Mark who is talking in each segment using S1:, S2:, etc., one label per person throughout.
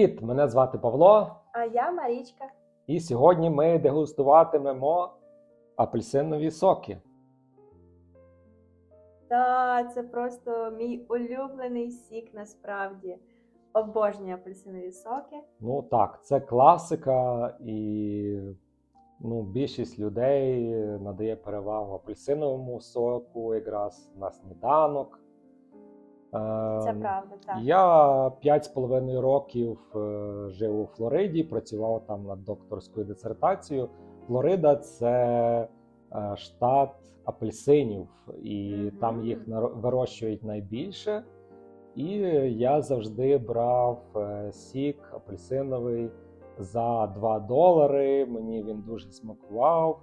S1: Привіт! Мене звати Павло,
S2: А я Марічка.
S1: і сьогодні ми дегустуватимемо апельсинові соки.
S2: Та це просто мій улюблений сік насправді. Обожнюю апельсинові соки.
S1: Ну так, це класика, і ну, більшість людей надає перевагу апельсиновому соку якраз на сніданок.
S2: Це
S1: Ем,
S2: правда, так.
S1: Я 5,5 років е, жив у Флориді, працював там над докторською дисертацією. Флорида це е, штат апельсинів, і
S2: Мгм.
S1: там їх вирощують найбільше. І я завжди брав е, сік апельсиновий за 2 долари. Мені він дуже смакував.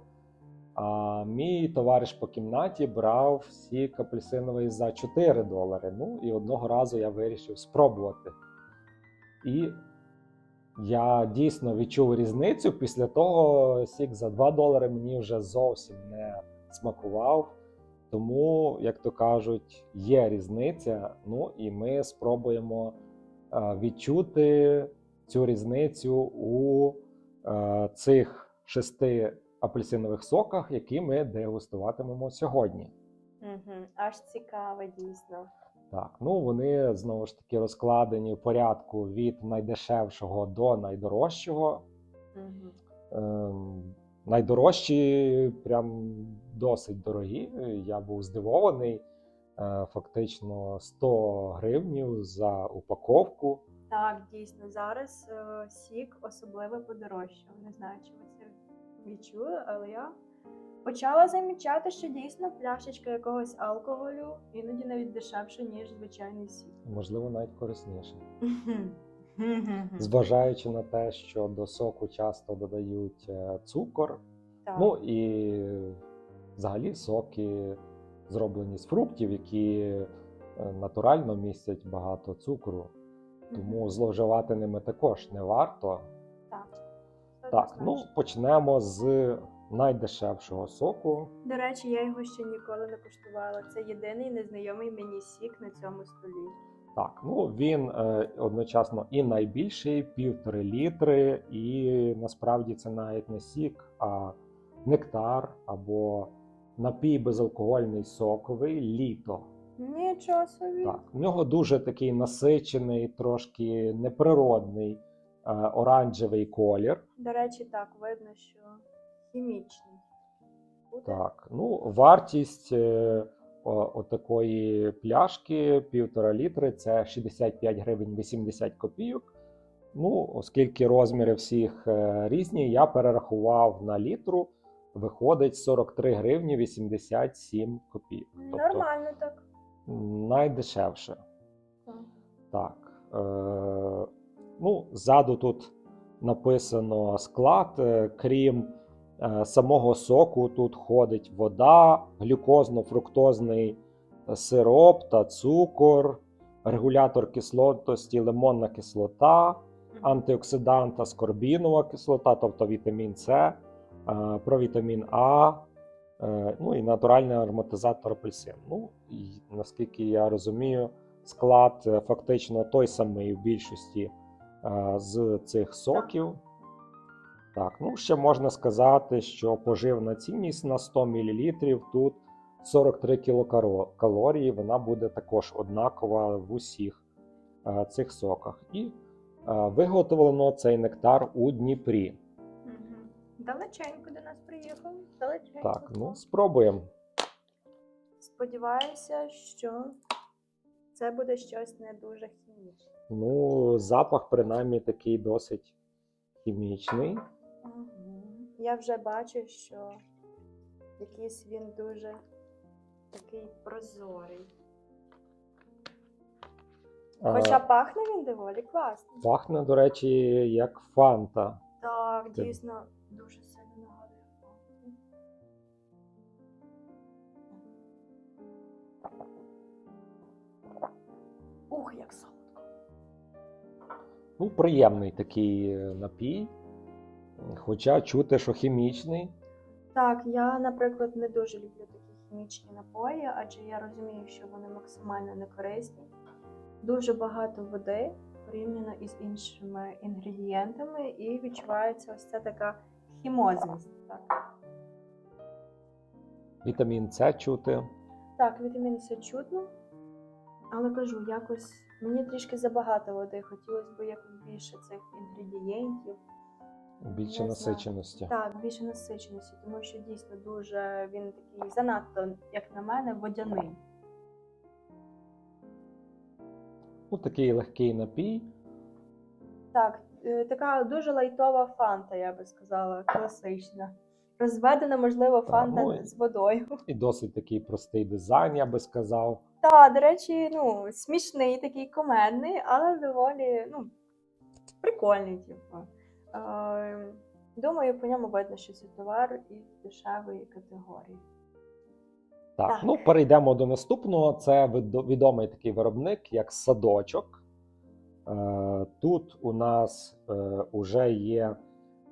S1: А мій товариш по кімнаті брав сік апельсиновий за 4 долари. Ну і одного разу я вирішив спробувати. І я дійсно відчув різницю. Після того сік за 2 долари мені вже зовсім не смакував. Тому, як то кажуть, є різниця. Ну і ми спробуємо відчути цю різницю у цих шести апельсинових соках, які ми дегустуватимемо сьогодні.
S2: Угу. Аж цікаво, дійсно.
S1: Так, ну вони знову ж таки розкладені в порядку від найдешевшого до найдорожчого.
S2: Угу.
S1: Ем, найдорожчі прям досить дорогі. Я був здивований. Е, Фактично 100 гривнів за упаковку.
S2: Так, дійсно, зараз е, сік особливо подорожчав. Не знаю, чи ви відчули, але я почала замічати, що дійсно пляшечка якогось алкоголю іноді навіть дешевше, ніж звичайний сік.
S1: Можливо, навіть корисніше. Зважаючи на те, що до соку часто додають е, цукор.
S2: Так.
S1: Ну і взагалі соки зроблені з фруктів, які е, натурально містять багато цукру. Тому зловживати ними також не варто.
S2: Так.
S1: Ну почнемо з найдешевшого соку.
S2: До речі, я його ще ніколи не куштувала. Це єдиний незнайомий мені сік на цьому столі.
S1: Так, ну він е, одночасно і найбільший, півтори літри, і насправді це навіть не сік, а нектар або напій безалкогольний соковий літо.
S2: Нічого собі.
S1: Так, в нього дуже такий насичений, трошки неприродний оранжевий колір.
S2: До речі, так, видно, що хімічний. Буде?
S1: Так, ну вартість е, отакої пляшки півтора літри це 65 гривень 80 копійок. Ну, оскільки розміри всіх е, різні, я перерахував на літру. Виходить 43 гривні 87 копійок. Тобто
S2: Нормально так.
S1: найдешевше.
S2: Так.
S1: Так. Е, ну, ззаду тут написано склад. е, Крім е, самого соку, тут ходить вода, глюкозно-фруктозний сироп та цукор, регулятор кислотності, лимонна кислота, антиоксидант, аскорбінова кислота, тобто вітамін С, е, провітамін А, е, ну і натуральний ароматизатор апельсин. Ну, і, наскільки я розумію, склад е, фактично той самий в більшості е, з цих соків. Так, ну ще можна сказати, що поживна цінність на 100 мл тут 43 кілокалорії. Вона буде також однакова в усіх е, цих соках. І е, виготовлено цей нектар у Дніпрі.
S2: Далеченько до нас приїхав. Далеченько.
S1: Так, ну спробуємо.
S2: Сподіваюся, що це буде щось не дуже хімічне.
S1: Ну, запах, принаймні, такий досить хімічний.
S2: Мгм. Я вже бачу, що якийсь він дуже такий прозорий.
S1: А,
S2: Хоча пахне він доволі класно.
S1: Пахне, до речі, як фанта.
S2: Так,
S1: Це-
S2: дійсно дуже сильно нагадує фанту. Ух, як солодко.
S1: Ну, приємний такий е, напій. Хоча чути, що хімічний.
S2: Так, я, наприклад, не дуже люблю такі хімічні напої, адже я розумію, що вони максимально некорисні. Дуже багато води, порівняно із іншими інгредієнтами, і відчувається ось ця така хімозність. Так,
S1: Вітамін С чути.
S2: так вітамін С чутно, але кажу, якось мені трішки забагато води. Хотілося б якось більше цих інгредієнтів.
S1: Більше
S2: Не знаю.
S1: насиченості.
S2: Так, більше насиченості, тому що дійсно дуже він такий занадто, як на мене, водяний.
S1: Ну, такий легкий напій.
S2: Так, е, така дуже лайтова фанта, я би сказала, класична. Розведена, можливо, фанта
S1: ну
S2: з водою.
S1: І досить такий простий дизайн, я би сказав.
S2: Та, до речі, ну, смішний, такий комедний, але доволі ну, прикольний, типу. Е, думаю, по ньому видно, що це товар із дешевої категорії.
S1: Так,
S2: Так.
S1: ну перейдемо до наступного. Це відомий такий виробник, як садочок. Е, Тут у нас е, уже є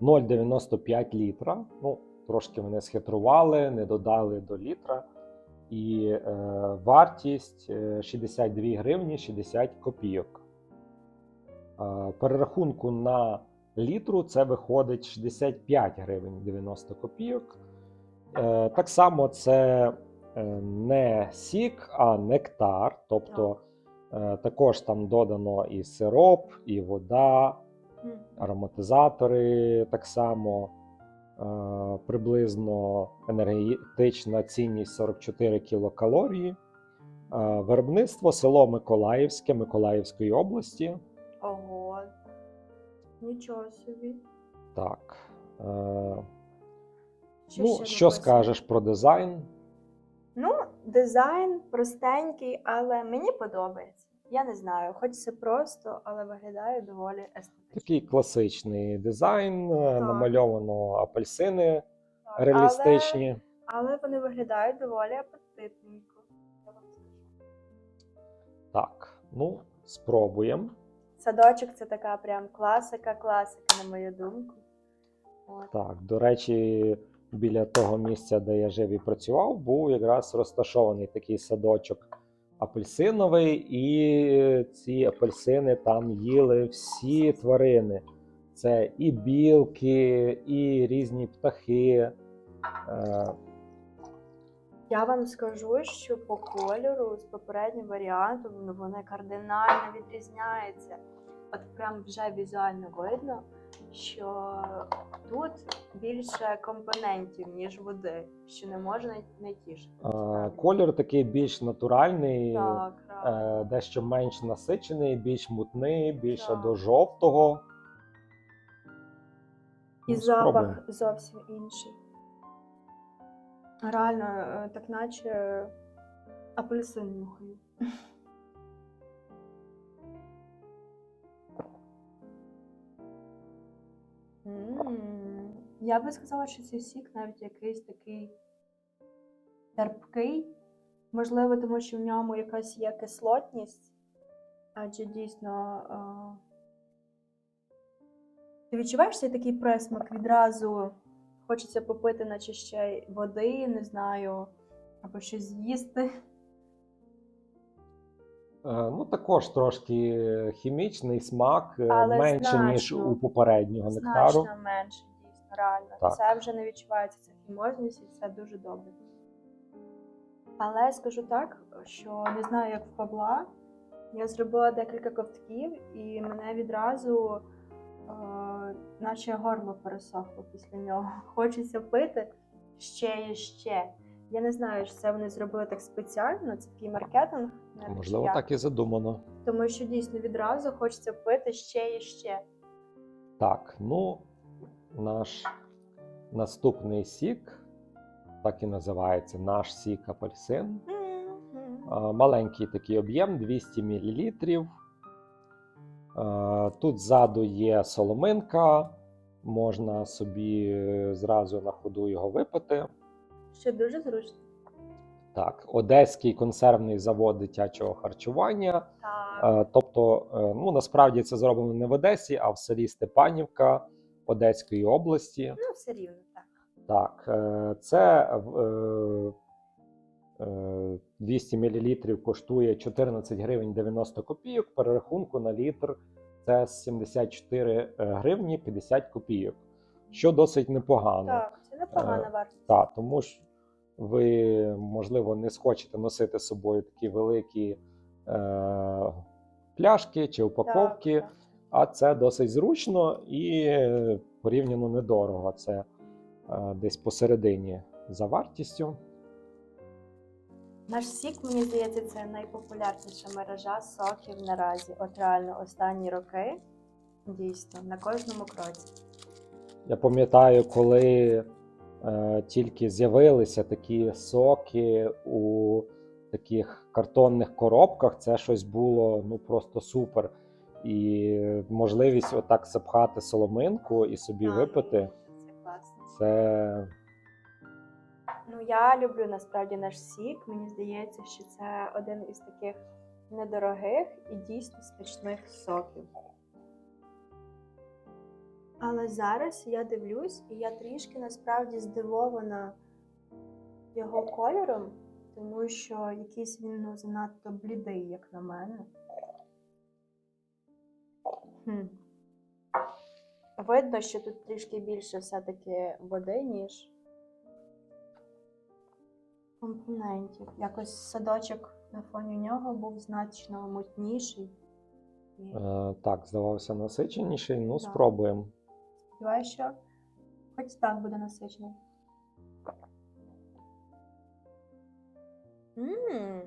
S1: 0,95 літра. Ну, трошки вони схитрували, не додали до літра. І е, вартість е, 62 гривні 60 копійок. Е, перерахунку на літру це виходить 65 гривень 90 копійок. Е, так само це е, не сік, а нектар. Тобто е, також там додано і сироп, і вода, ароматизатори так само. Е, приблизно енергетична цінність 44 кілокалорії. Е, виробництво село Миколаївське Миколаївської області.
S2: Ого. Нічого собі.
S1: Так. Е,
S2: Що
S1: ну, що скажеш про дизайн?
S2: Ну, дизайн простенький, але мені подобається. Я не знаю, хоч це просто, але виглядає доволі естетично.
S1: Такий класичний дизайн, е, намальовано апельсини
S2: Так,
S1: реалістичні.
S2: Але, але вони виглядають доволі апетитненько.
S1: Так, ну, спробуємо.
S2: Садочок це така прям класика, класика, на мою думку. От.
S1: Так, до речі, біля того місця, де я жив і працював, був якраз розташований такий садочок апельсиновий, і ці апельсини там їли всі тварини. Це і білки, і різні птахи. Е,
S2: Я вам скажу, що по кольору з попереднім варіантом вони кардинально відрізняються. От прям вже візуально видно, що тут більше компонентів, ніж води, що не можна не тішити.
S1: е. Колір такий більш натуральний,
S2: Так,
S1: е, дещо менш насичений, більш мутний, більше
S2: Так.
S1: до жовтого.
S2: І
S1: Ну, спробуємо.
S2: запах зовсім інший. Реально, е, так наче апельсин нюхаю. Я би сказала, що цей сік навіть якийсь такий терпкий. Можливо, тому що в ньому якась є кислотність, адже дійсно. е, ти відчуваєш цей такий присмак відразу хочеться попити, наче ще й води, не знаю, або щось з'їсти.
S1: Е, Ну, також трошки хімічний смак, е,
S2: Але
S1: менше, ніж у попереднього нектару.
S2: Значно менше, дійсно, реально.
S1: Так.
S2: Це вже не відчувається ця хімозність, і це дуже добре. Але скажу так, що не знаю, як в Павла. Я зробила декілька ковтків, і мене відразу, е, наче горло пересохло після нього. Хочеться пити ще і ще. Я не знаю, чи це вони зробили так спеціально, це такий маркетинг.
S1: Можливо,
S2: як.
S1: так і задумано.
S2: Тому що дійсно відразу хочеться пити ще і ще.
S1: Так, ну, наш наступний сік, так і називається наш сік апельсин.
S2: М-м.
S1: Е, Маленький такий об'єм 200 мл. Тут ззаду є соломинка, можна собі е, зразу на ходу його випити.
S2: Що дуже зручно.
S1: Так, Одеський консервний завод дитячого харчування.
S2: Так.
S1: Е, Тобто, е, ну насправді це зроблено не в Одесі, а в селі Степанівка Одеської області.
S2: Ну, все рівно, так.
S1: Так, е, це е, е, 200 мл коштує 14 гривень 90 копійок. Перерахунку на літр це 74 гривні 50 копійок, що досить непогано.
S2: Так, це непогана вартість.
S1: Так, тому ж ви, можливо, не схочете носити з собою такі великі е, пляшки чи упаковки,
S2: Так, так.
S1: а це досить зручно і порівняно недорого. Це е, десь посередині за вартістю.
S2: Наш сік, мені здається, це найпопулярніша мережа соків наразі. От реально останні роки дійсно на кожному кроці.
S1: Я пам'ятаю, коли тільки з'явилися такі соки у таких картонних коробках, це щось було ну просто супер. І можливість отак запхати соломинку і собі
S2: Так,
S1: випити,
S2: Це класно.
S1: це
S2: Ну я люблю насправді наш сік. Мені здається, що це один із таких недорогих і дійсно смачних соків. Але зараз я дивлюсь, і я трішки насправді здивована його кольором, тому що якийсь він ну, занадто блідий, як на мене. Хм. Видно, що тут трішки більше все-таки води, ніж компонентів. Якось садочок на фоні нього був значно мутніший. І
S1: е, так здавався насиченіший. Ну,
S2: Так.
S1: спробуємо.
S2: Сподіваюся, що хоч так буде насичений. Мм.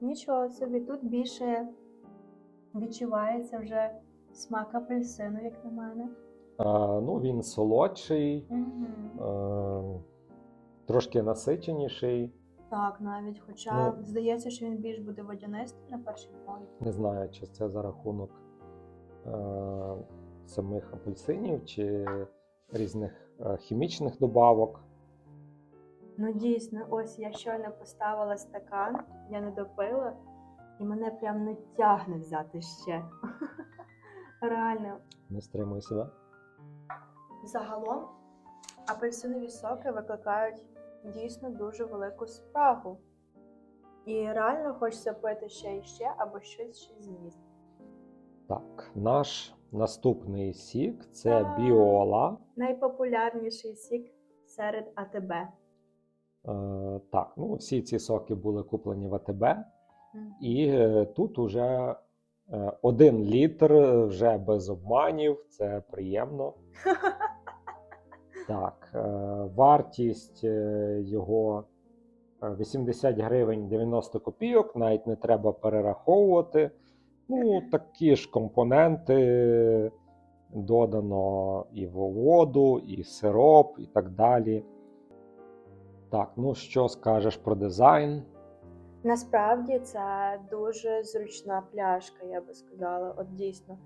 S2: Нічого собі, тут більше відчувається вже смак апельсину, як на мене.
S1: Е, ну, він солодший,
S2: Угу.
S1: е, трошки насиченіший.
S2: Так, навіть, хоча
S1: Ну.
S2: здається, що він більш буде водянистий на перший погляд.
S1: Не знаю, чи це за рахунок е, самих апельсинів чи різних е, хімічних добавок.
S2: Ну дійсно, ось я щойно поставила стакан, я не допила, і мене прям не тягне взяти ще. Реально.
S1: Не стримуй себе.
S2: Загалом апельсинові соки викликають дійсно дуже велику спрагу. І реально хочеться пити ще і ще або щось ще з'їсти.
S1: Так, наш наступний сік це біола.
S2: Найпопулярніший сік серед АТБ.
S1: Е, так, ну всі ці соки були куплені в АТБ, і е, тут уже е, один літр вже без обманів. Це приємно. Так, е, вартість е, його е, 80 гривень 90 копійок, навіть не треба перераховувати. Ну, такі ж компоненти додано і в воду, і сироп, і так далі. Так, ну що скажеш про дизайн?
S2: Насправді це дуже зручна пляшка, я би сказала. От дійсно,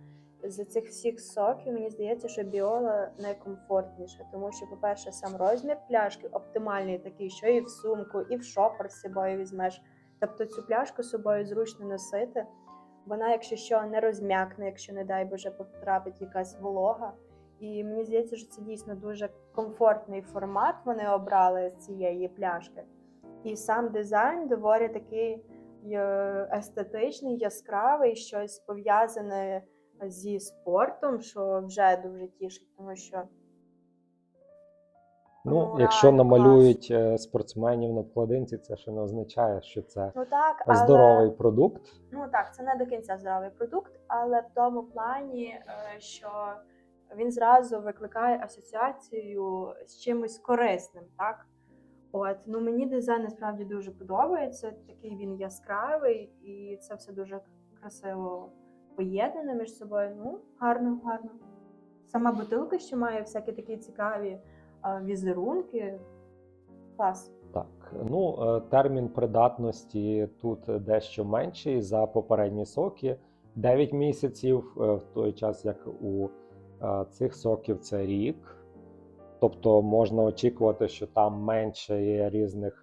S2: з цих всіх соків мені здається, що біола найкомфортніша, тому що, по-перше, сам розмір пляшки оптимальний такий, що і в сумку, і в шопер з собою візьмеш. Тобто цю пляшку з собою зручно носити. Вона, якщо що, не розм'якне, якщо, не дай Боже, потрапить якась волога. І мені здається, що це дійсно дуже комфортний формат. Вони обрали з цієї пляшки. І сам дизайн доволі такий е, естетичний, яскравий, щось пов'язане зі спортом, що вже дуже тішить, тому що
S1: Ну,
S2: Ну,
S1: якщо намалюють е, спортсменів на вкладинці, це ще не означає, що це
S2: ну так, але
S1: здоровий продукт.
S2: ну так, це не до кінця здоровий продукт, але в тому плані, е, що він зразу викликає асоціацію з чимось корисним, так? От, ну мені дизайн насправді дуже подобається. Такий він яскравий, і це все дуже красиво поєднане між собою. Ну, гарно, гарно. Сама бутилка ще має всякі такі цікаві візерунки. Клас.
S1: Так, ну е, термін придатності тут дещо менший за попередні соки 9 місяців, е, в той час як у е, цих соків це рік. Тобто можна очікувати, що там менше є різних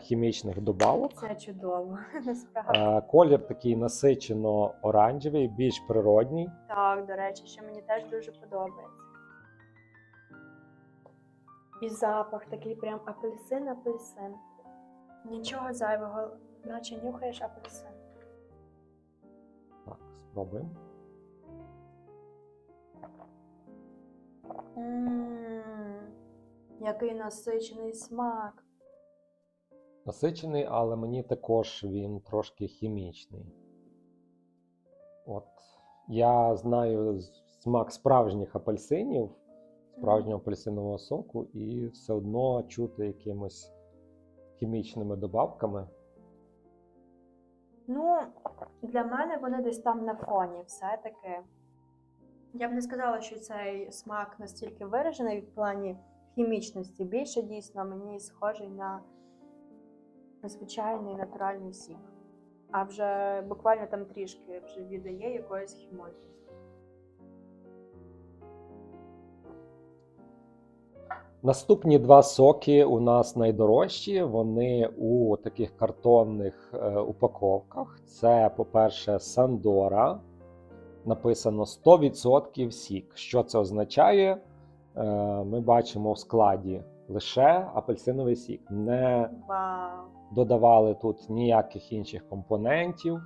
S1: хімічних добавок.
S2: Це чудово, насправді.
S1: Колір такий насичено оранжевий, більш природній.
S2: Так, до речі, що мені теж дуже подобається. І запах такий прям апельсин, апельсин. Нічого зайвого, наче нюхаєш апельсин.
S1: Так, спробуємо.
S2: Ммм, який насичений смак.
S1: Насичений, але мені також він трошки хімічний. От. Я знаю смак справжніх апельсинів справжнього апельсинового соку, і все одно чути якимось хімічними добавками.
S2: Ну, для мене вони десь там на фоні все-таки. Я б не сказала, що цей смак настільки виражений в плані хімічності. Більше дійсно мені схожий на звичайний натуральний сік. А вже буквально там трішки вже віддає якоїсь хімозності.
S1: Наступні два соки у нас найдорожчі. Вони у таких картонних е, упаковках. Це, по-перше, Сандора. Написано 100% сік. Що це означає? Е, ми бачимо в складі лише апельсиновий сік. Не
S2: Вау!
S1: додавали тут ніяких інших компонентів.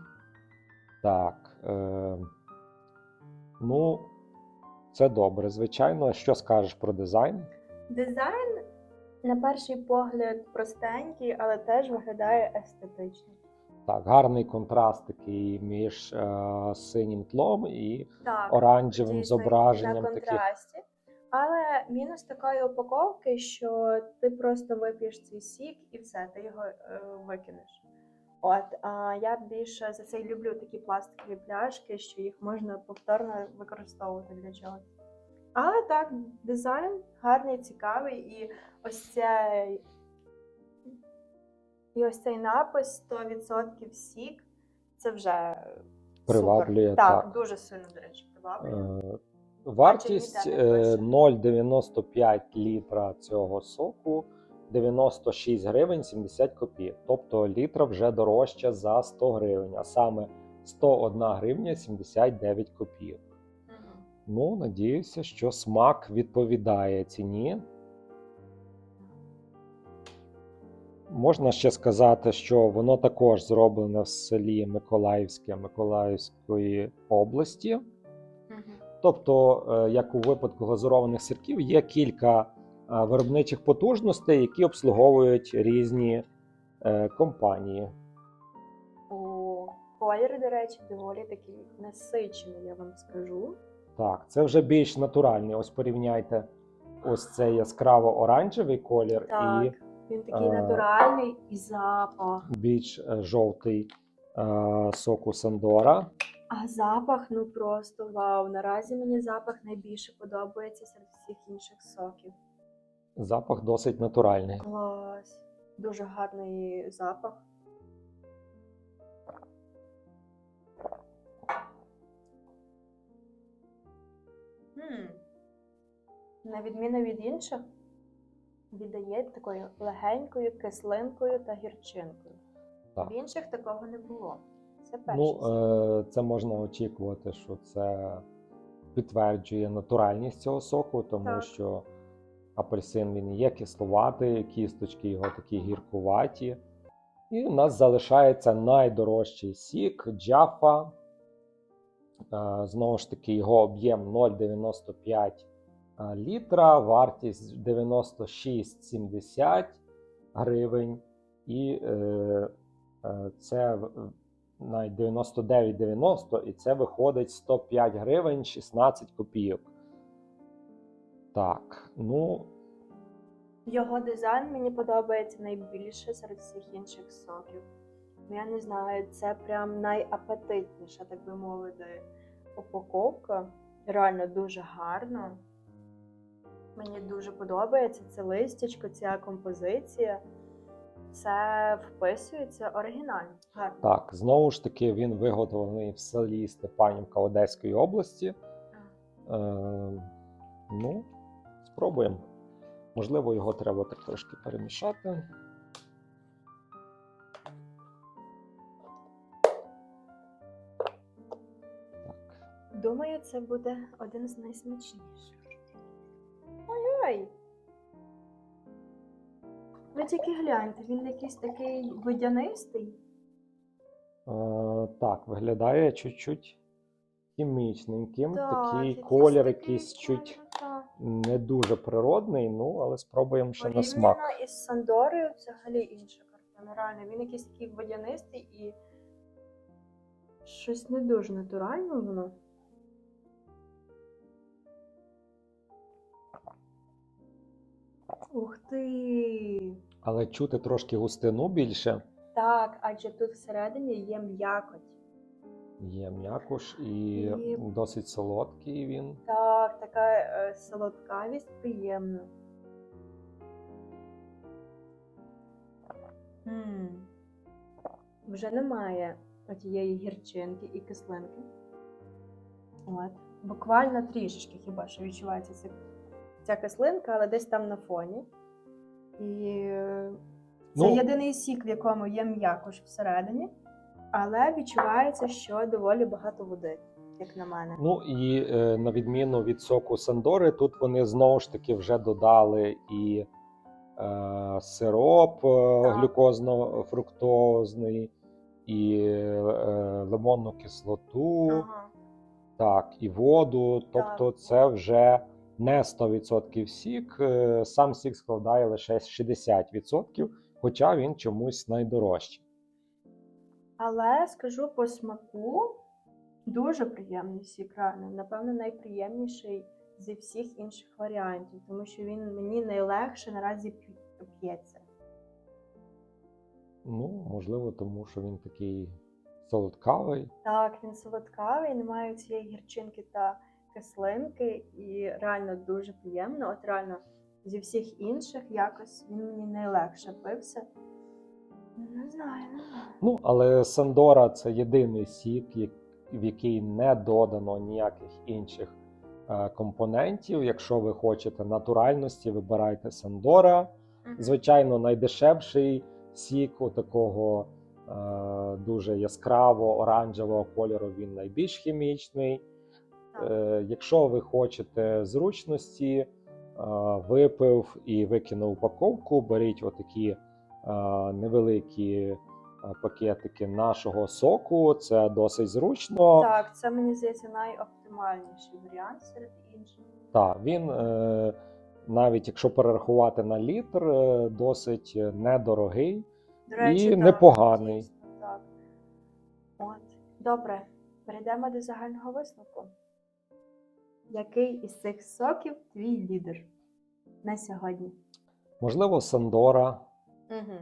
S1: Так. Е, ну, це добре, звичайно. Що скажеш про дизайн?
S2: Дизайн, на перший погляд, простенький, але теж виглядає естетично.
S1: Так, гарний контраст такий між е, синім тлом і
S2: Так,
S1: оранжевим
S2: дійсно,
S1: зображенням
S2: на
S1: таких.
S2: контрасті. Але мінус такої упаковки, що ти просто вип'єш цей сік і все, ти його е, викинеш. От, а я більше за це люблю такі пластикові пляшки, що їх можна повторно використовувати для чогось. Але так, дизайн гарний, цікавий, і ось цей, і ось цей напис 100% сік. Це вже
S1: Приваблює,
S2: супер.
S1: так.
S2: Так, дуже сильно, до речі, приваблює.
S1: Е, Вартість
S2: ніде не
S1: е,
S2: пише.
S1: 0,95 літра цього соку 96 гривень 70 копійок. Тобто літра вже дорожче за 100 гривень, а саме 101 гривня 79 копійок. Ну, надіюся, що смак відповідає ціні. Можна ще сказати, що воно також зроблене в селі Миколаївське Миколаївської області.
S2: Мгм.
S1: Тобто, е, як у випадку глазурованих сирків, є кілька е, виробничих потужностей, які обслуговують різні е, компанії.
S2: У колір, до речі, доволі такий насичений, я вам скажу.
S1: Так, це вже більш натуральний. Ось порівняйте ось цей яскраво оранжевий колір
S2: Так,
S1: і
S2: він такий
S1: е,
S2: натуральний і запах.
S1: більш е, жовтий е, соку Сандора.
S2: А запах, ну просто вау. Наразі мені запах найбільше подобається серед всіх інших соків.
S1: Запах досить натуральний.
S2: Клас. Дуже гарний запах. На відміну від інших, віддає такою легенькою кислинкою та гірчинкою.
S1: Так.
S2: В інших такого не було. Це перше.
S1: Ну, е, це можна очікувати, що це підтверджує натуральність цього соку, тому
S2: Так.
S1: що апельсин він є кисловатий, кісточки його такі гіркуваті. І у нас залишається найдорожчий сік Джафа. Е, Знову ж таки, його об'єм 0,95 е, літра, вартість 96,70 гривень. І е, це навіть 99,90, і це виходить 105 гривень 16 копійок. Так, ну,
S2: Його дизайн мені подобається найбільше серед всіх інших соків. Ну, Я не знаю, це прям найапетитніша, так би мовити, упаковка. Реально дуже гарно. Мені дуже подобається це листячко, ця композиція. Це вписується оригінально. Гарно.
S1: так, знову ж таки, він виготовлений в селі Степанівка Одеської області. Е, ну, спробуємо. Можливо, його треба трошки перемішати.
S2: Думаю, це буде один з найсмачніших. Ой-ой! Ви тільки гляньте, він якийсь такий водянистий.
S1: Е, так, виглядає чуть-чуть хімічненьким.
S2: Так,
S1: такий
S2: якийсь
S1: колір,
S2: такий
S1: якийсь
S2: колір,
S1: чуть
S2: так.
S1: не дуже природний, ну але спробуємо ще на смак.
S2: Порівняно із Сандорою взагалі інша картина. Реально, він якийсь такий водянистий і щось не дуже натуральне воно. Ух ти!
S1: Але чути трошки густину більше.
S2: Так, адже тут всередині є м'якоть.
S1: Є м'якуш і
S2: І-
S1: досить солодкий він.
S2: Так, така е, солодкавість приємна. м Вже немає тієї гірчинки і кислинки. От. Буквально трішечки хіба що відчувається ця, ця кислинка, але десь там на фоні. І це
S1: Ну-
S2: єдиний сік, в якому є м'якош всередині, але відчувається, що доволі багато води, як на мене.
S1: Ну і е, на відміну від соку Сандори, тут вони знову ж таки вже додали і е, сироп е, глюкозно-фруктозний, і е, лимонну кислоту,
S2: Ага.
S1: так, і воду. Тобто, це вже не 100% сік. е, Сам сік складає лише 60%, хоча він чомусь найдорожчий.
S2: Але скажу по смаку дуже приємний сік, реально. Напевно, найприємніший зі всіх інших варіантів, тому що він мені найлегше наразі п'ється.
S1: Ну, можливо, тому що він такий солодкавий.
S2: Так, він солодкавий, немає цієї гірчинки та кислинки, і реально дуже приємно. От реально зі всіх інших якось він мені найлегше пився. Не знаю, не знаю.
S1: Ну, але Сандора це єдиний сік, в який не додано ніяких інших е, компонентів. Якщо ви хочете натуральності, вибирайте Сандора. Звичайно, найдешевший сік у такого е, дуже яскраво оранжевого кольору, він найбільш хімічний. Е, якщо ви хочете зручності, е, випив і викинув упаковку, беріть отакі е, невеликі пакетики нашого соку. Це досить зручно.
S2: Так, це мені здається найоптимальніший варіант серед інших.
S1: Так, він навіть якщо перерахувати на літр, досить недорогий.
S2: До речі,
S1: І
S2: так,
S1: непоганий.
S2: дійсно, так. От. Добре, перейдемо до загального висновку. Який із цих соків твій лідер на сьогодні?
S1: Можливо, Сандора.
S2: Угу.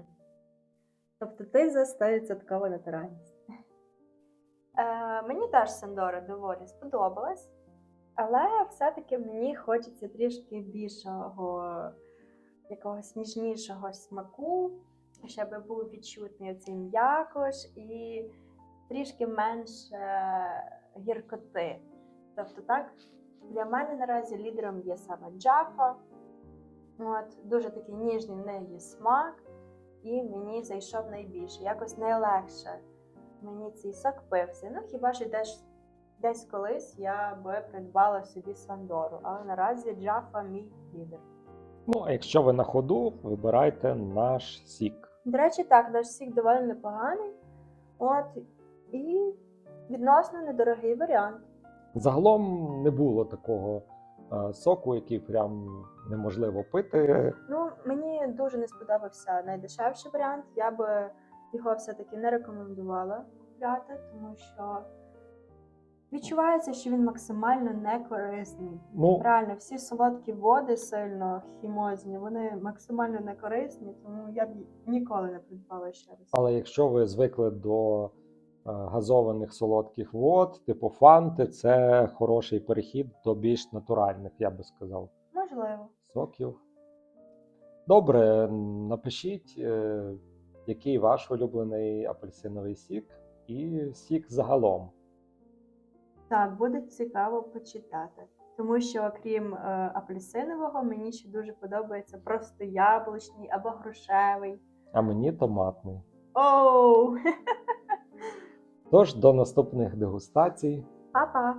S2: Тобто ти за 100% натуральність. Е, мені теж Сандора доволі сподобалась, але все-таки мені хочеться трішки більшого, якогось ніжнішого смаку, щоб був відчутний цей м'якош і трішки менше гіркоти. Тобто, так, для мене наразі лідером є саме Джафа. От, дуже такий ніжний в неї смак, і мені зайшов найбільше. Якось найлегше мені цей сок пився. Ну, хіба що десь, десь колись я би придбала собі Сандору, але наразі Джафа мій лідер.
S1: Ну, а якщо ви на ходу, вибирайте наш сік.
S2: До речі, так, наш сік доволі непоганий. От, і відносно недорогий варіант.
S1: Загалом не було такого е, соку, який прям неможливо пити.
S2: Ну, мені дуже не сподобався найдешевший варіант. Я би його все-таки не рекомендувала купляти, тому що відчувається, що він максимально некорисний.
S1: Ну,
S2: Реально, всі солодкі води сильно хімозні, вони максимально некорисні, тому я б ніколи не придбала ще раз.
S1: але якщо ви звикли до газованих солодких вод, типу фанти, це хороший перехід до більш натуральних, я би сказав,
S2: Можливо.
S1: соків. Добре, напишіть, е, який ваш улюблений апельсиновий сік і сік загалом.
S2: Так, буде цікаво почитати. Тому що, крім е, апельсинового, мені ще дуже подобається просто яблучний або грушевий.
S1: А мені томатний.
S2: Оу!
S1: Тож до наступних дегустацій.
S2: Па-па!